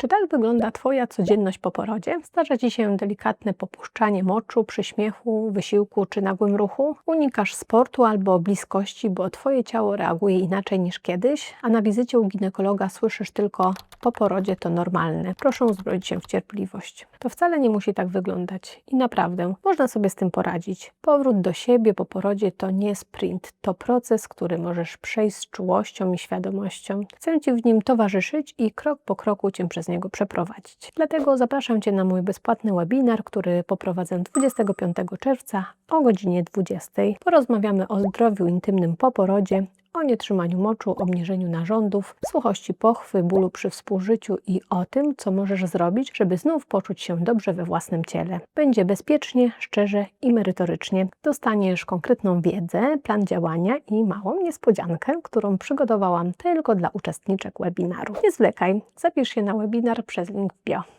Czy tak wygląda Twoja codzienność po porodzie? Zdarza Ci się delikatne popuszczanie moczu przy śmiechu, wysiłku czy nagłym ruchu? Unikasz sportu albo bliskości, bo Twoje ciało reaguje inaczej niż kiedyś, a na wizycie u ginekologa słyszysz tylko po porodzie to normalne. Proszę uzbroić się w cierpliwość. To wcale nie musi tak wyglądać i naprawdę można sobie z tym poradzić. Powrót do siebie po porodzie to nie sprint, to proces, który możesz przejść z czułością i świadomością. Chcę Ci w nim towarzyszyć i krok po kroku Cię przez niego przeprowadzić. Dlatego zapraszam Cię na mój bezpłatny webinar, który poprowadzę 25 czerwca o godzinie 20. Porozmawiamy o zdrowiu intymnym po porodzie, o nietrzymaniu moczu, obniżeniu narządów, suchości pochwy, bólu przy współżyciu i o tym, co możesz zrobić, żeby znów poczuć się dobrze we własnym ciele. Będzie bezpiecznie, szczerze i merytorycznie. Dostaniesz konkretną wiedzę, plan działania i małą niespodziankę, którą przygotowałam tylko dla uczestniczek webinaru. Nie zwlekaj, zapisz się na webinar przez link w bio.